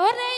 ¡Ore!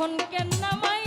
এখন কেন নামাই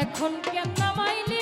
এখন কেন নামাইলি?